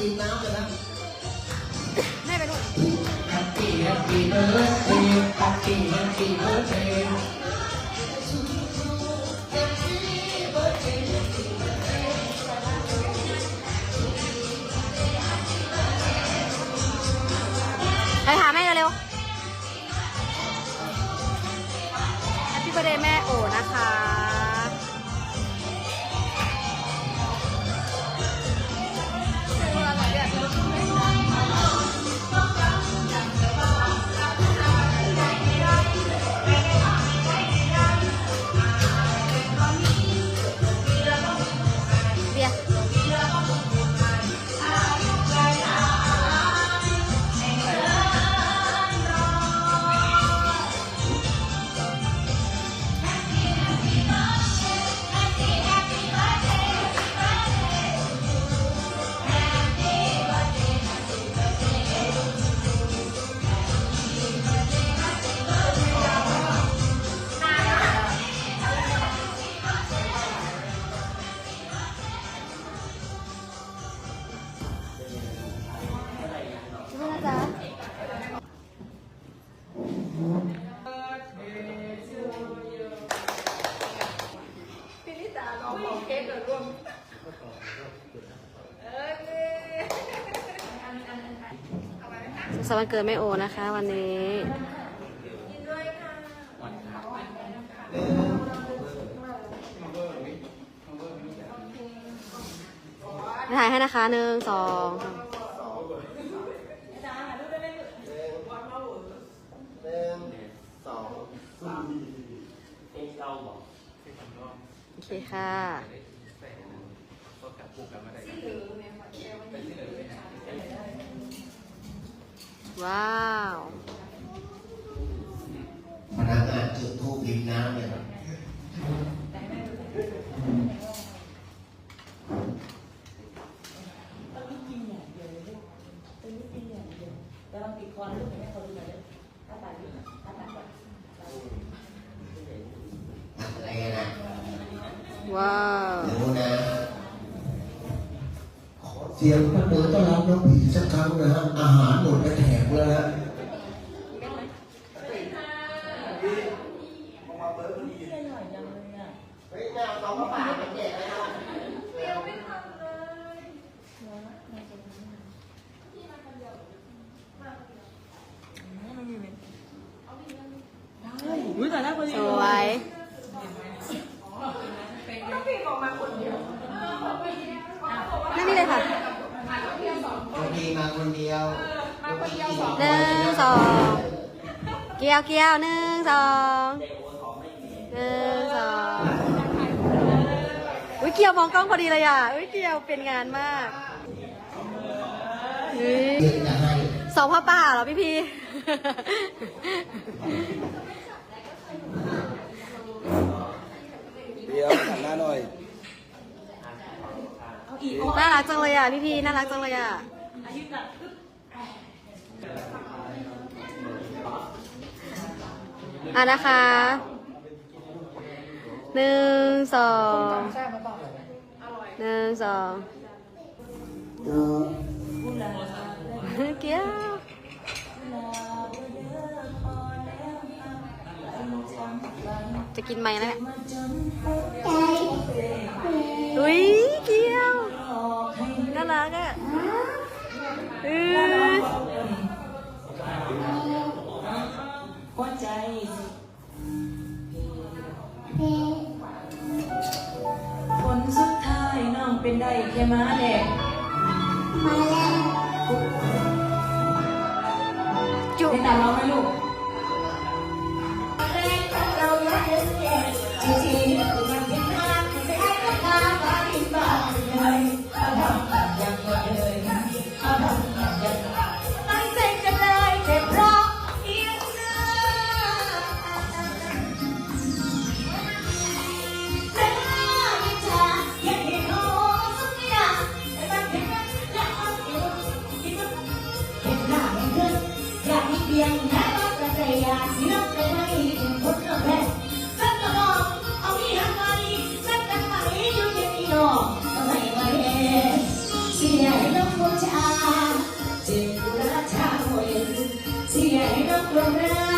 คือคุกกินน้ำเลยนะๆแม่ไปดู Happy Happy birthday Happy Happy birthday ไปหาแม่เร็วๆ Happy birthday แม่โอนะคะ สุขสันต์วันเกิดแม่โอนะคะ วันนี้ ถ่ายให้นะคะหนึ่งสองสามหนึ่งสองโอเคค่ะ ว้าวพนักงานจุดทูบริมน้ำเลยแต่เราปิดคอนลูกให้เขาดูหน่อยเลยถ้าตายอยู่ถ้าตายก่อนอะไรกันนะว้าวรู้นะขอ เสียงประมือต้อนรับน้องผีสักครั้งนะฮะ อาหารหมดไปแถบแล้วฮะเฮ้ยแม่เอาสองกระป๋าไปแจกแล้วอุ้ยแต่ละคนสวยไม่มีเลยค่ะ บางทีมาคนเดียวบางทีกินหนึ่งสองเกี่ยวเกี่ยวหนึ่งสองหนึ่งสองอุ้ยเกี่ยวมองกล้องพอดีเลยอะอุ้ยเกี่ยวเป็นงานมากอุ้ยเดี๋ยวจะให้สองพ่อป่าเหรอพี่พี เดี๋ยวหันหน้าหน่อย น่า รักจังเลยอะพี่พีน่ารักจังเลยอะอะนะคะหนึ่งสองหนึ่งสองเกี้ยวจะกินไหมนะเนี่ย ผลสุดท้ายน้องเป็นได้แค่มาแดกจุได้ตามเราไหมลูก from heaven.